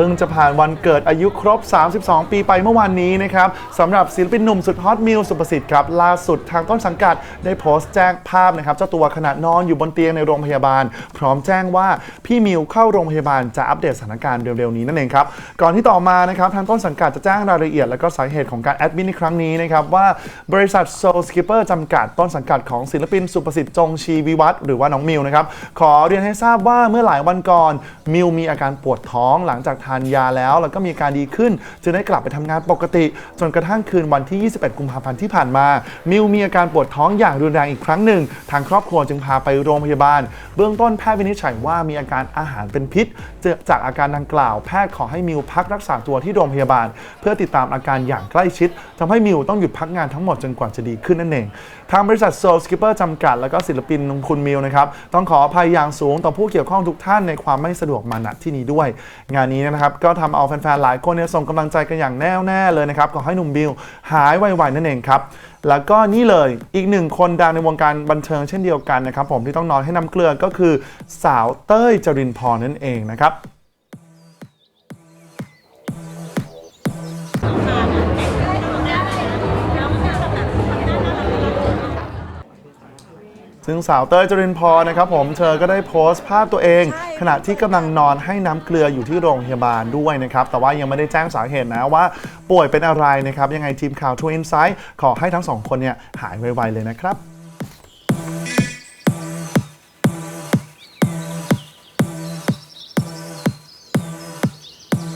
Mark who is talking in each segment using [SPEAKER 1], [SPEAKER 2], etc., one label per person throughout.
[SPEAKER 1] พิ่งจะผ่านวันเกิดอายุครบ 32 ปีไปเมื่อวานนี้นะครับสำหรับศิลปินหนุ่มสุดฮอตมิวสุประสิทธิ์ครับล่าสุดทางต้นสังกัดได้โพสต์แจ้งภาพนะครับเจ้าตัวขณะนอนอยู่บนเตียงในโรงพยาบาล พร้อมแจ้งว่าพี่มิวเข้าโรงพยาบาลจะอัปเดตสถานการณ์เร็วๆนี้นั่นเองครับก่อนที่ต่อมานะครับทางต้นสังกัดจะแจ้งรายละเอียด และก็สาเหตุของการแอดมินในครั้งนี้นะครับว่าบริษัท Soul Skipper จำกัดต้นสังกัดของศิลปินสุประสิทธิ์จงชีวิวัฒน์หรือว่าน้องมิวนะครับขอเรียนให้ทราบว่าเมื่อหลายวันก่อนมิวมีอาการปวดท้องหลังจากทานยาแล้ว แล้วก็มีการดีขึ้น จึงได้กลับไปทำงานปกติ จนกระทั่งคืนวันที่ 21 กุมภาพันธ์ที่ผ่านมา มิวมีอาการปวดท้องอย่างรุนแรงอีกครั้งหนึ่ง ทางครอบครัวจึงพาไปโรงพยาบาล เบื้องต้นแพทย์วินิจฉัยว่ามีอาการอาหารเป็นพิษจากอาการดังกล่าว แพทย์ขอให้มิวพักรักษาตัวที่โรงพยาบาล เพื่อติดตามอาการอย่างใกล้ชิดทำให้มิวต้องหยุดพักงานทั้งหมดจนกว่าจะดีขึ้นนั่นเอง ทางบริษัท Soul Skipper จำกัด แล้วก็ศิลปินคุณมิวนะครับต้องขออภัยอย่างสูงต่อผู้เกี่ยวข้องทุกท่านในความไม่สะดวกมาณที่นี้ด้วย งานนี้นะครับก็ทำเอาแฟนๆหลายคนเนี่ยส่งกำลังใจกันอย่างแน่วแน่เลยนะครับขอให้หนุ่มบิวหายไวๆนั่นเองครับแล้วก็นี่เลยอีกหนึ่งคนดังในวงการบันเทิงเช่นเดียวกันนะครับผมที่ต้องนอนให้น้ำเกลือก็คือสาวเต้ยจรินพรนั่นเองนะครับ ซึ่งสาวเต้ยจรินพรนะครับผมเธอก็ได้โพสต์ภาพตัวเอง ขณะที่กำลังนอนให้น้ำเกลืออยู่ที่โรงพยาบาลด้วยนะครับ แต่ว่ายังไม่ได้แจ้งสาเหตุนะว่าป่วยเป็นอะไรนะครับ ยังไงทีมข่าว True Insight ขอให้ทั้งสองคนเนี่ยหายไวๆเลยนะครับ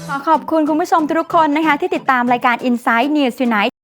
[SPEAKER 2] ขอขอบคุณคุณผู้ชมทุกคนนะคะ ที่ติดตามรายการ Inside News Tonight